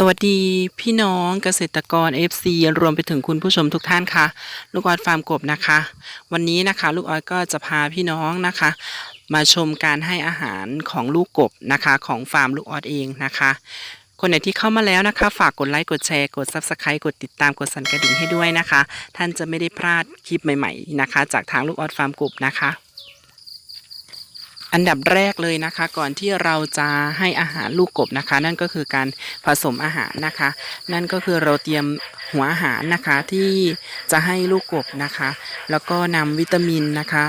สวัสดีพี่น้องเกษตรกร FC รวมไปถึงคุณผู้ชมทุกท่านค่ะ ลูกออดฟาร์มกบนะคะ วันนี้นะคะลูกออดก็จะพาพี่น้องนะคะ มาชมการให้อาหารของลูกกบนะคะของฟาร์มลูกออดเองนะคะ คนไหนที่เข้ามาแล้วนะคะ ฝากกดไลค์กดแชร์กด Subscribe กดติดตามกดสั่นกระดิ่งให้ด้วยนะคะ ท่านจะไม่ได้พลาดคลิปใหม่ ๆนะคะ จากทางลูกออดฟาร์มกบนะคะ อันดับแรกเลยนะคะ ก่อนที่เราจะให้อาหารลูกกบนะคะ นั่นก็คือการผสมอาหารนะคะ นั่นก็คือเราเตรียมหัวอาหารนะคะที่จะให้ลูกกบนะคะ แล้วก็นำวิตามินนะคะ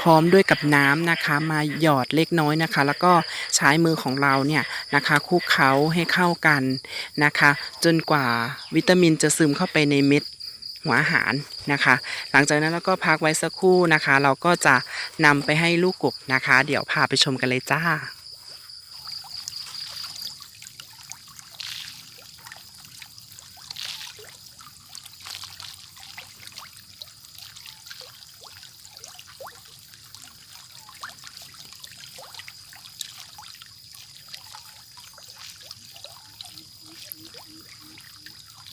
พร้อมด้วยกับน้ำนะคะ มาหยอดเล็กน้อยนะคะ แล้วก็ใช้มือของเราเนี่ยนะคะคลุกเคล้าให้เข้ากันนะคะ จนกว่าวิตามินจะซึมเข้าไปในเม็ด หัวอาหารนะคะ หลังจากนั้นเราก็พักไว้สักครู่นะคะ เราก็จะนำไปให้ลูกกบนะคะ เดี๋ยวพาไปชมกันเลยจ้า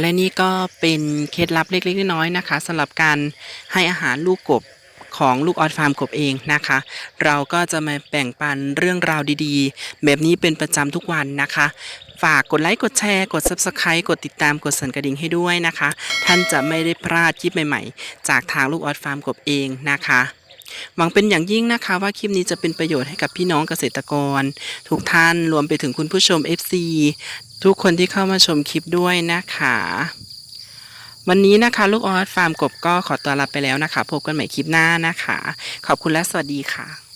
และนี่ก็เป็นเคล็ดลับเล็กๆน้อยๆนะคะสำหรับการให้อาหารลูกกบของลูกออดฟาร์มกบเองนะคะ เราก็จะมาแบ่งปันเรื่องราวดีๆ แบบนี้เป็นประจำทุกวันนะคะ ฝากกดไลค์ กดแชร์ กด Subscribe กดติดตามกดสั่นกระดิ่งให้ด้วยนะคะ ท่านจะไม่ได้พลาดคลิปใหม่ๆ จากทางลูกออดฟาร์มกบเองนะคะหวังเป็นอย่างยิ่งนะคะว่าคลิปนี้จะเป็นประโยชน์ให้กับพี่น้องเกษตรกร ทุกท่านรวมไปถึงคุณผู้ชม FC ทุกคนที่เข้ามาชมคลิปด้วยนะคะ วันนี้นะคะ ลูกออสฟาร์มกบก็ขอตัวลาไปแล้วนะคะ พบกันใหม่คลิปหน้านะคะ ขอบคุณและสวัสดีค่ะ